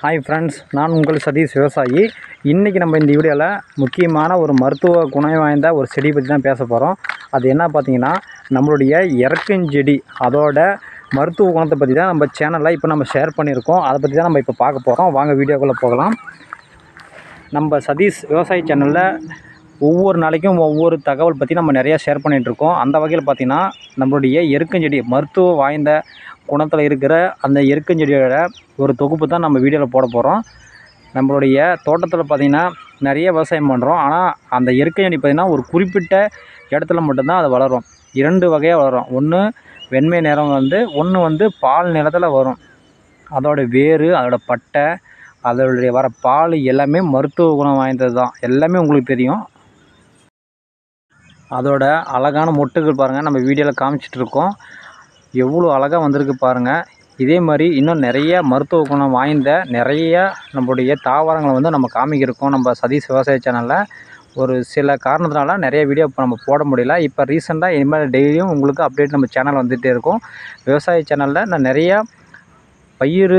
Hi friends நான் உங்கள் சதீஷ் விவசாயி. இன்றைக்கி நம்ம இந்த வீடியோவில் முக்கியமான ஒரு மருத்துவ குணம் வாய்ந்த ஒரு செடி பற்றி தான் பேச போகிறோம் அது என்ன பார்த்தீங்கன்னா நம்மளுடைய இறக்குஞ்செடி அதோட மருத்துவ குணத்தை பற்றி தான் நம்ம சேனலில் இப்போ நம்ம ஷேர் பண்ணியிருக்கோம். அதை பற்றி தான் நம்ம இப்போ பார்க்க போகிறோம் வாங்க வீடியோக்குள்ளே போகலாம். நம்ம சதீஷ் விவசாய சேனலில் ஒவ்வொரு நாளைக்கும் ஒவ்வொரு தகவல் பற்றி நம்ம நிறையா ஷேர் பண்ணிகிட்ருக்கோம் அந்த வகையில் பார்த்திங்கன்னா நம்மளுடைய எருக்கஞ்செடி மருத்துவ வாய்ந்த குணத்தில் இருக்கிற அந்த எருக்கஞ்செடியோட ஒரு தொகுப்பு தான் நம்ம வீடியோவில் போட போகிறோம் நம்மளுடைய தோட்டத்தில் பார்த்திங்கன்னா நிறைய விவசாயம் பண்ணுறோம் ஆனால் அந்த எருக்கஞ்செடி பார்த்திங்கன்னா ஒரு குறிப்பிட்ட இடத்துல மட்டும்தான் அது வளரும். இரண்டு வகையாக வளரும். ஒன்று வெண்மை நிறம் வந்து ஒன்று வந்து பால் நிலத்தில் வரும். அதோட வேர் அதோட பட்டை அதோடைய வர பால் எல்லாமே மருத்துவ குணம் வாய்ந்தது தான் எல்லாமே உங்களுக்கு தெரியும். அதோட அழகான மொட்டுகள் பாருங்கள் நம்ம வீடியோவில் காமிச்சிட்ருக்கோம் எவ்வளோ அழகாக வந்திருக்கு பாருங்கள் இதே மாதிரி இன்னும் நிறைய மருத்துவ குணம் வாய்ந்த நிறைய நம்மளுடைய தாவரங்களை வந்து நம்ம காமிக்கிருக்கோம் நம்ம சதீஷ் விவசாய சேனலில் ஒரு சில காரணத்தினால நிறைய வீடியோ இப்போ நம்ம போட முடியல. இப்போ ரீசெண்டாக இனிமேல் டெய்லியும் உங்களுக்கு அப்டேட் நம்ம சேனல் வந்துகிட்டே இருக்கும். விவசாய சேனலில் நான் நிறையா பயிர்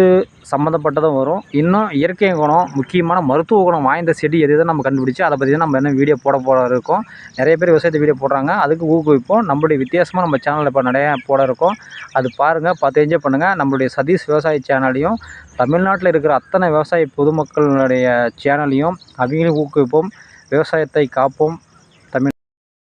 சம்மந்தப்பட்டதும் வரும். இன்னும் இயற்கை குணம் முக்கியமான மருத்துவ குணம் வாய்ந்த செடி எது எதுன்னு நம்ம கண்டுபிடிச்சி அதை பற்றி தான் நம்ம என்ன வீடியோ போட போட இருக்கோம். நிறைய பேர் விவசாயத்தை வீடியோ போடுறாங்க. அதுக்கு ஊக்குவிப்போம். நம்மளுடைய வித்தியாசமாக நம்ம சேனலில் இப்போ நிறையா போட இருக்கோம். அது பாருங்கள் பார்த்து என்ஜாய் பண்ணுங்கள் நம்மளுடைய சதீஷ் விவசாய சேனலையும் தமிழ்நாட்டில் இருக்கிற அத்தனை விவசாய பொதுமக்களுடைய சேனலையும் அவங்களையும் ஊக்குவிப்போம். விவசாயத்தை காப்போம்.